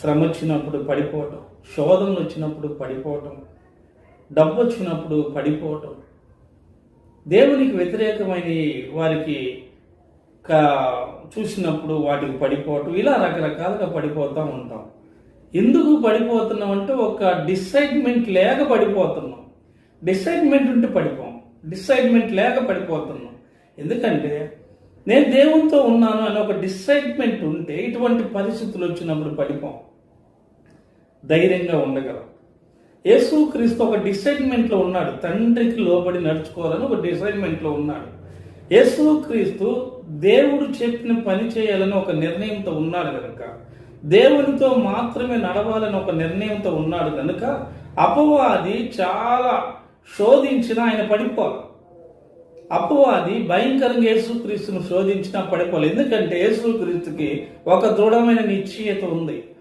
శ్రమ వచ్చినప్పుడు పడిపోవటం శోధనలు వచ్చినప్పుడు పడిపోవటం డబ్బు వచ్చినప్పుడు పడిపోవటం. దేవునికి వ్యతిరేకమైన వారికి కా- చూసినప్పుడు వాటికి పడిపోవటం. ఇలా రకరకాలుగా పడిపోతూ ఉంటాం. ఎందుకు పడిపోతున్నాం అంటే ఒక డిసైడ్మెంట్ లేక పడిపోతున్నాం. డిసైడ్మెంట్ ఉంటే పడిపోం. డిసైడ్మెంట్ లేక పడిపోతున్నాం. ఎందుకంటే నేను దేవునితో ఉన్నాను అని ఒక డిసైడ్మెంట్ ఉంటే ఇటువంటి పరిస్థితులు వచ్చినప్పుడు పడిపోం. ధైర్యంగా ఉండగలం. యేసుక్రీస్తు ఒక డిసైడ్మెంట్లో ఉన్నాడు. తండ్రికి లోబడి నడుచుకోవాలని ఒక డిసైడ్మెంట్లో ఉన్నాడు. యేసుక్రీస్తు దేవుడు చెప్పిన పని చేయాలని ఒక నిర్ణయంతో ఉన్నాడు కనుక దేవునితో మాత్రమే నడవాలని ఒక నిర్ణయంతో ఉన్నాడు కనుక అపవాది చాలా శోధించిన ఆయన పడిపోవాలి అపవాది భయంకరంగా యేసుక్రీస్తును శోధించినా పడిపోలేదు. ఎందుకంటే యేసుక్రీస్తుకి ఒక దృఢమైన నిశ్చయత ఉంది.